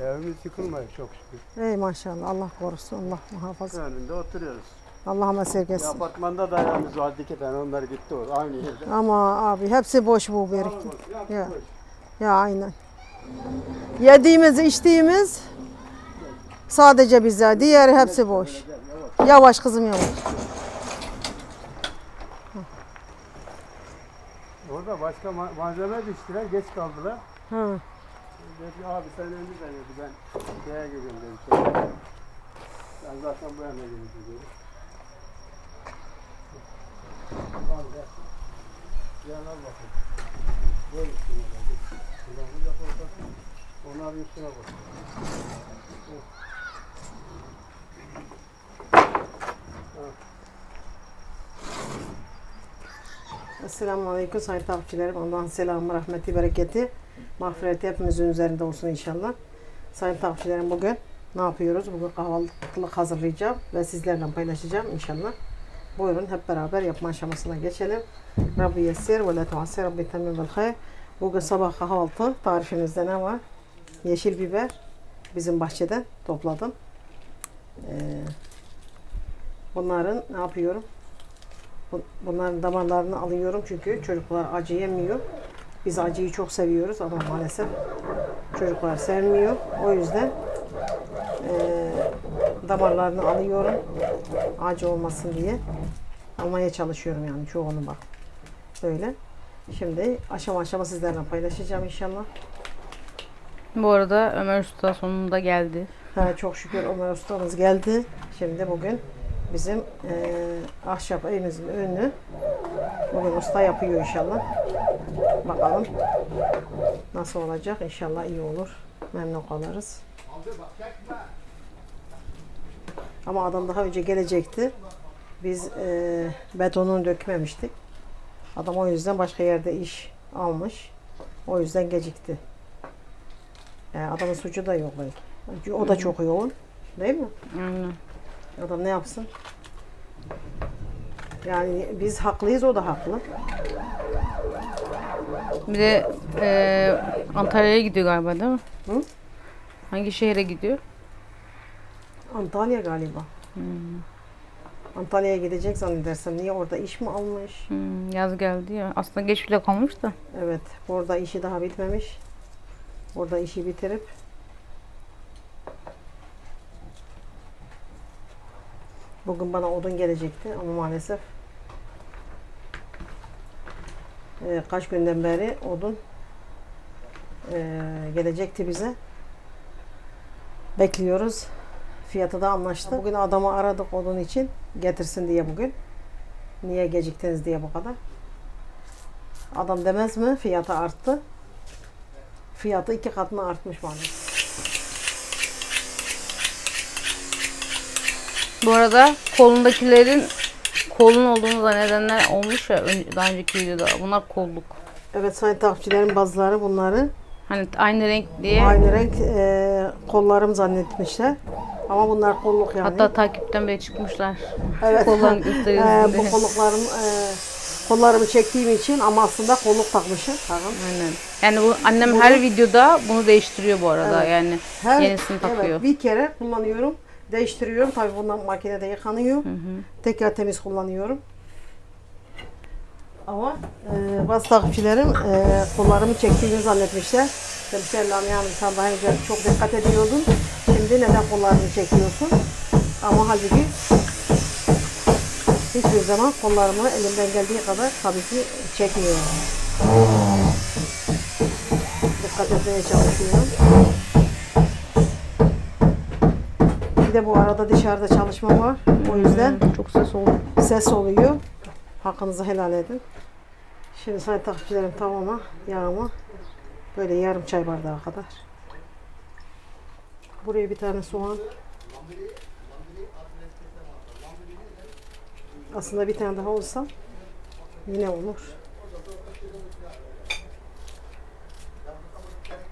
Evimiz yıkılmıyor çok şükür. Ey maşallah Allah korusun Allah muhafaza. Önünde oturuyoruz. Allah'ıma Bir sergesin. apartmanda da evimiz vardı iki tane onlar gitti orada aynı yerde. Ama abi hepsi boş bu bereket. Ya, Ya. Aynen. Yediğimiz içtiğimiz sadece bize. Diğeri hepsi boş. Yavaş kızım yavaş. Orada başka ma- malzeme düştüler geç kaldılar. Ha. Dedi abi sen önünü de dedi ben şeye geliyorum dedi. Ben zaten bu yana geleceğim dedi. Al gel. Böyle üstüne bak. Ulan bu yap ortasın. Onlar üstüne bak. Esselamu Aleyküm sayın takipçilerim. Allah'ın selamı, rahmeti, bereketi, mağfireti hepimizin üzerinde olsun inşallah. Sayın takipçilerim bugün ne yapıyoruz? Bugün kahvaltılık hazırlayacağım ve sizlerle paylaşacağım inşallah. Buyurun hep beraber yapma aşamasına geçelim. Rabbi yessir ve la tuassir Rabbi temin vel hayr. Bugün sabah kahvaltı tarifimizde ne var? Yeşil biber bizim bahçeden topladım. Ee, bunların ne yapıyorum? Bu- Bunların damarlarını alıyorum çünkü çocuklar acı yemiyor. Biz acıyı çok seviyoruz ama maalesef çocuklar sevmiyor. O yüzden eee, damarlarını alıyorum. Acı olmasın diye. Almaya çalışıyorum yani çoğunu bak. Böyle. Şimdi aşama aşama sizlerle paylaşacağım inşallah. Bu arada Ömer Usta sonunda geldi. Ha, çok şükür Ömer ustamız geldi. Şimdi bugün bizim eee ahşap evimizin önünü bugün usta yapıyor inşallah. Bakalım nasıl olacak. İnşallah iyi olur. Memnun kalırız. Ama adam daha önce gelecekti. Biz eee betonunu dökmemiştik. Adam o yüzden başka yerde iş almış. O yüzden gecikti. Yani adamın suçu da yok belki. O da çok yoğun. Değil mi? Aynen. Adam ne yapsın? Yani biz haklıyız, o da haklı. Bir de e, Antalya'ya gidiyor galiba değil mi? Hı? Hangi şehre gidiyor? Antalya galiba. Antalya'ya gidecek zannedersem. Niye orada iş mi almış? Hmm, yaz geldi ya. Aslında geç bile kalmış da. Evet, orada işi daha bitmemiş. Orada işi bitirip Bugün bana odun gelecekti ama maalesef eee, kaç günden beri odun eee, gelecekti bize. Bekliyoruz. Fiyatı da anlaştı. Bugün adamı aradık odun için getirsin diye bugün. Niye geciktiniz diye bu kadar. Adam demez mi? Fiyatı arttı. Fiyatı iki katına artmış maalesef. Bu arada kolundakilerin kolun olduğunu zannedenler olmuş ya ön- daha önceki videoda. Bunlar kolluk. Evet sayın takipçilerin bazıları bunları Hani aynı renk diye. aynı renk e, kollarım zannetmişler. Ama bunlar kolluk yani. Hatta takipten bile çıkmışlar. evet. kollarını E, gösteriyorsun bu diye. kolluklarım e, kollarımı çektiğim için ama aslında kolluk takmışım. Tamam. Aynen. Yani bu annem her videoda bunu değiştiriyor bu arada. Yani Her, yenisini takıyor. Evet, bir kere kullanıyorum. Değiştiriyorum. Tabii bundan makinede yıkanıyor. Tekrar temiz kullanıyorum. Ama e, bazı takipçilerim e, kollarımı çektiğimi zannetmişler. Demişler Hanım sen daha önce çok dikkat ediyordun. Şimdi neden kollarını çekiyorsun? Ama halbuki hiçbir zaman kollarımı elimden geldiği kadar tabii ki çekmiyorum. Dikkat etmeye çalışıyorum. Bir de bu arada dışarıda çalışma var. O yüzden çok ses oldu. ses oluyor. Hakkınızı helal edin. Şimdi sayın takipçilerim tavama yağımı böyle yarım çay bardağı kadar. Buraya bir tane soğan. Aslında bir tane daha olsa yine olur.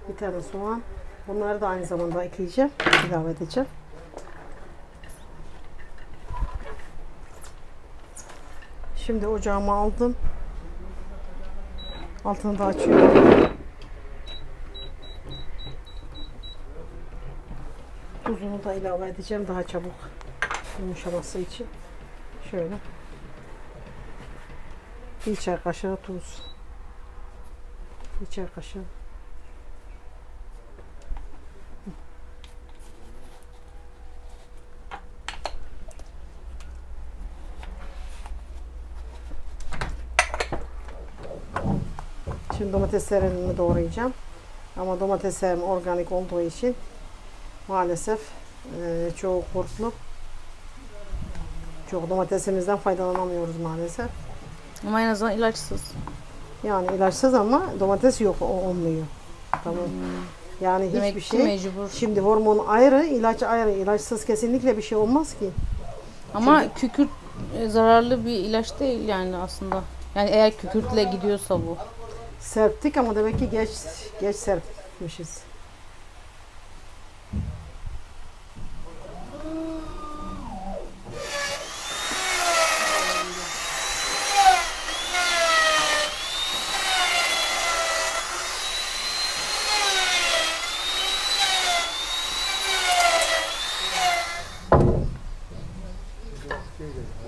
Bir tane soğan. Bunları da aynı zamanda ekleyeceğim. ilave edeceğim. Şimdi ocağımı aldım. Altını da açıyorum. Tuzunu da ilave edeceğim daha çabuk yumuşaması için. Şöyle. Bir çay kaşığı tuz. Bir çay kaşığı. Domateslerimi doğrayacağım. Ama domateslerim organik olduğu için maalesef eee çoğu kurtlu. Çok domatesimizden faydalanamıyoruz maalesef. Ama en azından ilaçsız. Yani ilaçsız ama domates yok o olmuyor. Tamam. Yani Demek hiçbir şey. mecbur. Şimdi hormon ayrı, ilaç ayrı. İlaçsız kesinlikle bir şey olmaz ki. Ama kükürt e, zararlı bir ilaç değil yani aslında. Yani eğer kükürtle gidiyorsa bu. Serptik ama demek ki geç geç serpmişiz.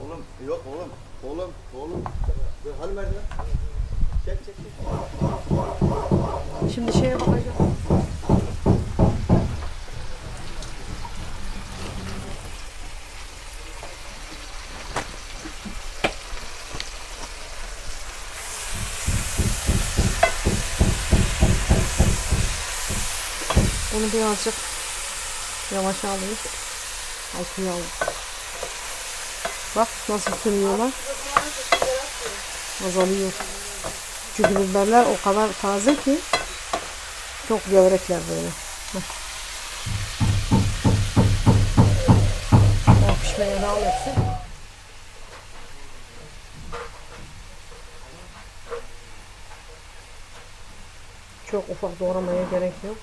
Oğlum yok oğlum. Oğlum oğlum. Hadi merdiven. Çek çek çek. Şimdi şeye bakacağım. Bunu birazcık yavaş alayım. Altıya alayım. Bak nasıl sürüyorlar. Azalıyor. Çünkü biberler o kadar taze ki çok gevrekler böyle. O pişmeye devam etsin. Çok ufak doğramaya gerek yok.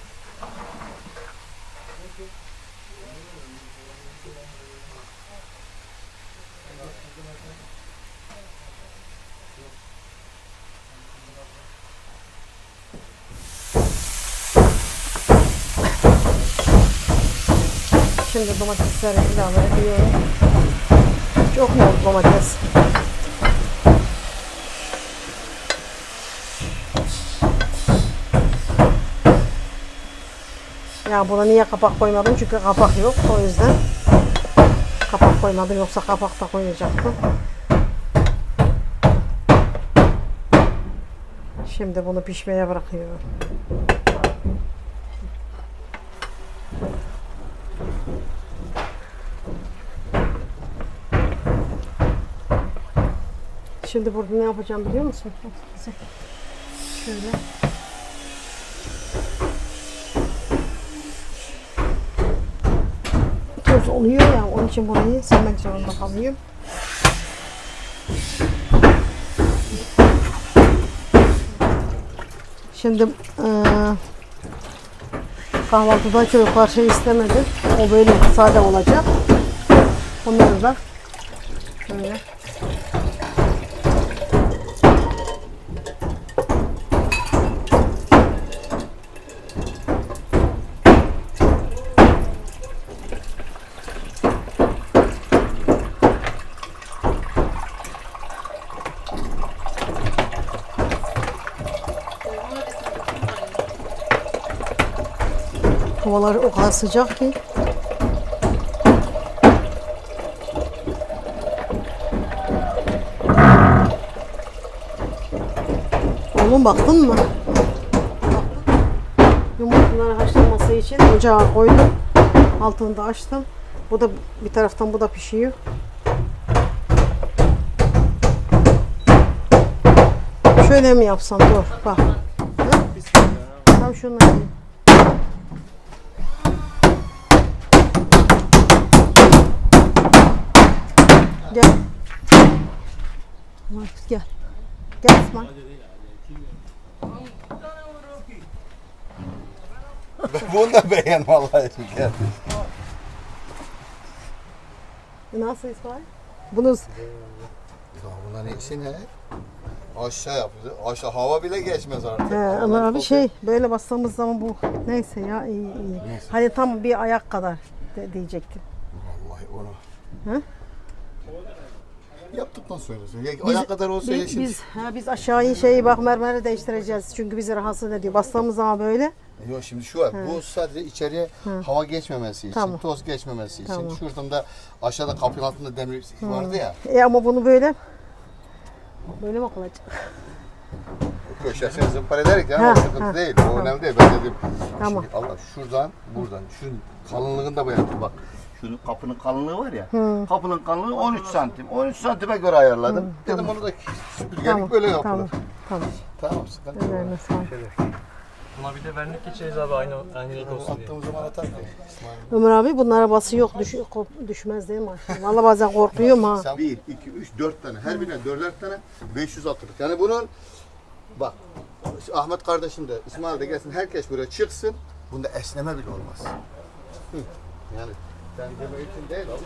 Şimdi domatesleri ilave ediyorum. Çok bol domates. Ya buna niye kapak koymadım? Çünkü kapak yok. O yüzden kapak koymadım. Yoksa kapak da koyacaktım. Şimdi bunu pişmeye bırakıyorum. Şimdi burada ne yapacağım biliyor musun? Şöyle. Toz oluyor ya onun için burayı silmek zorunda kalıyorum. Şimdi eee kahvaltıda çocuklar şey istemedi. O böyle sade olacak. Onları da şöyle Havalar o kadar sıcak ki. Oğlum baktın mı? Yumurtaları haşlanması için ocağa koydum. Altını da açtım. Bu da bir taraftan bu da pişiyor. Şöyle mi yapsam? Dur bak. Tam şunu yapayım. Gel. Tamam, gel. Gel İsmail. Bunu da beğen vallahi. Gel. Nasıl İsmail? Bunu Ya bunların ikisi ne? Aşağı yapıyor. Aşağı hava bile geçmez artık. He, ama abi kokuyor. şey böyle bastığımız zaman bu neyse ya iyi iyi. Hani tam bir ayak kadar. de diyecektim. Vallahi onu. Hı? Yaptıktan sonra söyle. Oya kadar olsa Biz, biz, ha, biz aşağıyı şeyi bak mermeri değiştireceğiz. Çünkü bizi rahatsız ediyor. Bastığımız zaman böyle. Yok şimdi şu var. Bu sadece içeriye hava geçmemesi için, Tamam. toz geçmemesi için. Tamam. Şuradan da aşağıda kapının altında demir vardı ya. E ama bunu böyle böyle mi olacak? Köşesini zımpar ederek ya Ha, o sıkıntı ha, değil. O önemli değil. Ben dedim. Tamam. Şimdi Allah şuradan buradan şunun kalınlığını da böyle bak. Şunun kapının kalınlığı var ya. Kapının kalınlığı 13 santim. 13 santime göre ayarladım. dedim onu da süpürgelik Tamam. böyle yapılır. Tamam. Tamam. Tamam sıkıntı yok. Üzerine sağ. Buna bir de vernik geçeriz abi aynı aynı renk olsun diye. Zaman atar. Ömer abi bunun arabası yok. Düş, kop- düşmez değil mi? Vallahi bazen korkuyorum ha. Sen 1, 2, 3, 4 tane. Her birine 4'er tane 500 attık. Yani bunun bak Ahmet kardeşim de İsmail de gelsin herkes böyle çıksın. Bunda esneme bile olmaz. Hı. Yani sen deme için değil oğlum.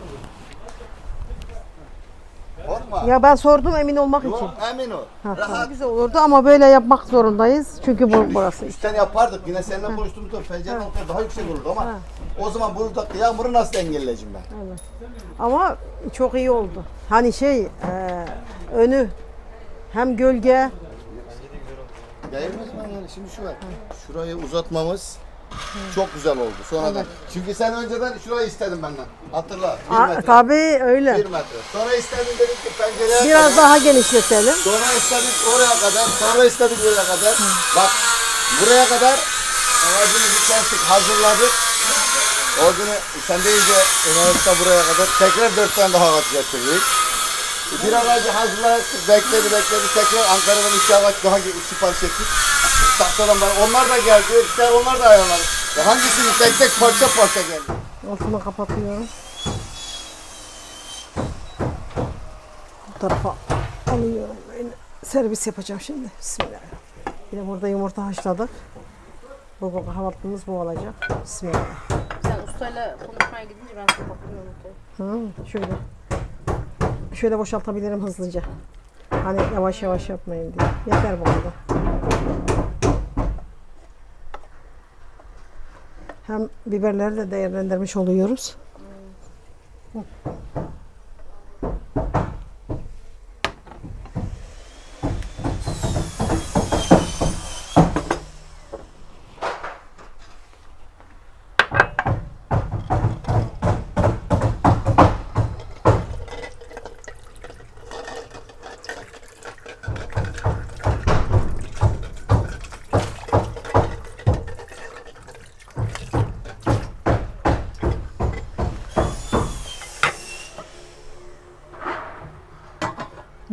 Korkma. Ya ben sordum emin olmak için. Yok, emin ol. Ha, Rahat. güzel olurdu ama böyle yapmak zorundayız. Çünkü bu burası. Üstten yapardık. Yine seninle konuştuğumuzda pencere altında daha yüksek olurdu ama o zaman burada yağmuru nasıl engelleyeceğim ben? Ama çok iyi oldu. Hani şey e, önü hem gölge Değmez mi yani şimdi şu var. Şurayı uzatmamız çok güzel oldu sonradan. Çünkü sen önceden şurayı istedin benden. Hatırla. Bir A, metre. tabii öyle. Bir metre. Sonra istedin dedik ki pencereye Biraz kadar. daha genişletelim. Sonra istedik oraya kadar. Sonra istedik buraya kadar. Bak buraya kadar ağacımızı kestik, hazırladık. O günü sen deyince üniversite buraya kadar tekrar dört tane daha ağaç getirdik. Bir ağacı hazırladık, bekledi bekledi tekrar Ankara'dan iki ağaç daha sipariş ettik. Tahtadan var. Onlar da geldi, işte onlar da ayarladı. Ya hangisini tek tek parça parça geldi. Altını kapatıyorum. Bu tarafa alıyorum. Böyle servis yapacağım şimdi. Bismillahirrahmanirrahim. Bir de burada yumurta haşladık. Bu kahvaltımız bu olacak. Bismillah. Sen ustayla konuşmaya gidince ben kapatıyorum. Hı, şöyle. Şöyle boşaltabilirim hızlıca. Hani yavaş yavaş yapmayın diye. Yeter bu kadar. Hem biberleri de değerlendirmiş oluyoruz. Hı.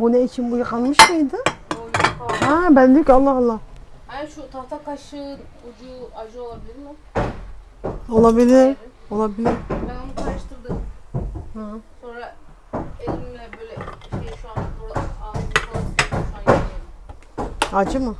Bu ne için bu yıkanmış mıydı? Ha ben dedim ki Allah Allah. Ay şu tahta kaşığın ucu acı olabilir mi? Olabilir. Olabilir. Ben onu karıştırdım. Hı. Sonra elimle böyle şey şu an burada ağzımda falan. Şu an yanıyorum. Acı mı?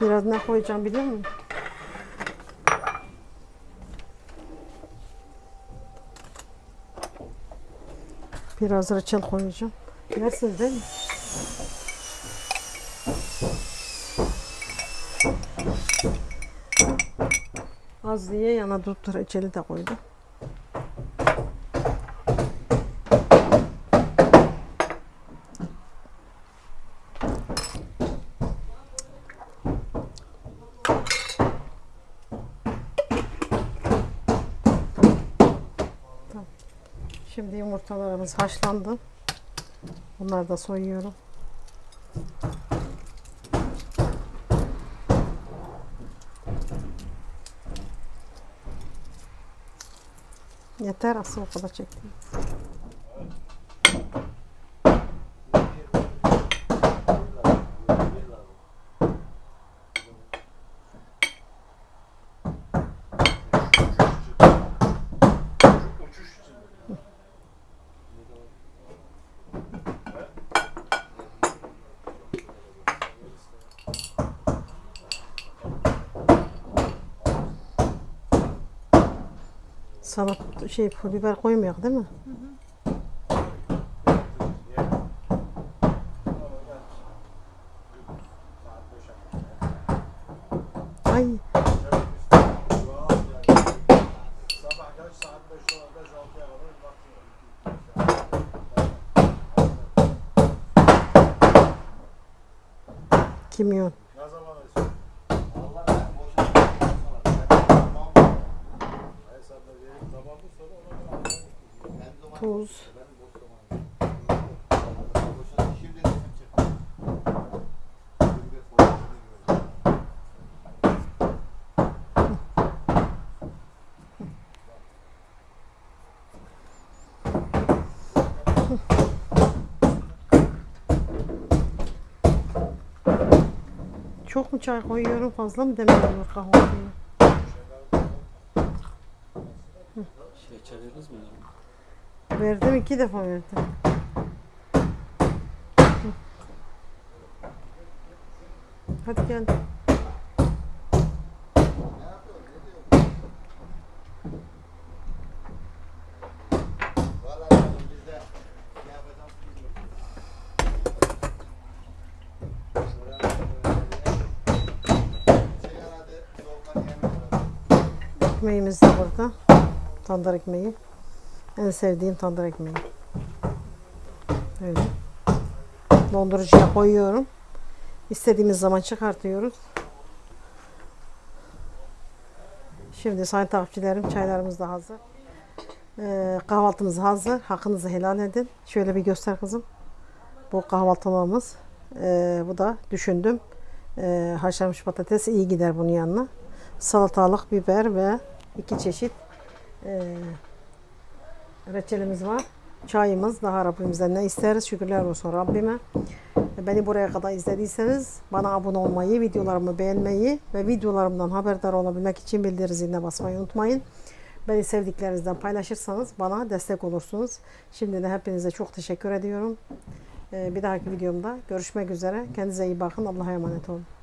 Biraz ne koyacağım biliyor musun? Biraz reçel koyacağım. Yersiniz değil mi? Az diye yana tuttu reçeli de koydum. Şimdi yumurtalarımız haşlandı. Bunları da soyuyorum. Yeter asıl o kadar çektim. Sana şey pul biber koymayak değil mi? Ay kimyon. Çok mu çay koyuyorum fazla mı demiyorum kahvaltıya? Şey mi? Verdim iki defa verdim. Hadi gel. Vallahi biz de ne yapacağız bilmiyorum. Şey herhalde soğuktan yemek Ekmeğimiz de burada. Tandır ekmeği. En sevdiğim tandır ekmeği. Öyle. Dondurucuya koyuyorum. İstediğimiz zaman çıkartıyoruz. Şimdi sayın takipçilerim çaylarımız da hazır. Ee, kahvaltımız hazır. Hakkınızı helal edin. Şöyle bir göster kızım. Bu kahvaltımız. Ee, bu da düşündüm. Ee, haşlanmış patates iyi gider bunun yanına. Salatalık, biber ve iki çeşit ee, reçelimiz var. Çayımız daha Rabbimizden ne isteriz? Şükürler olsun Rabbime. Beni buraya kadar izlediyseniz bana abone olmayı, videolarımı beğenmeyi ve videolarımdan haberdar olabilmek için bildiri ziline basmayı unutmayın. Beni sevdiklerinizden paylaşırsanız bana destek olursunuz. Şimdi de hepinize çok teşekkür ediyorum. Ee, Bir dahaki videomda görüşmek üzere. Kendinize iyi bakın. Allah'a emanet olun.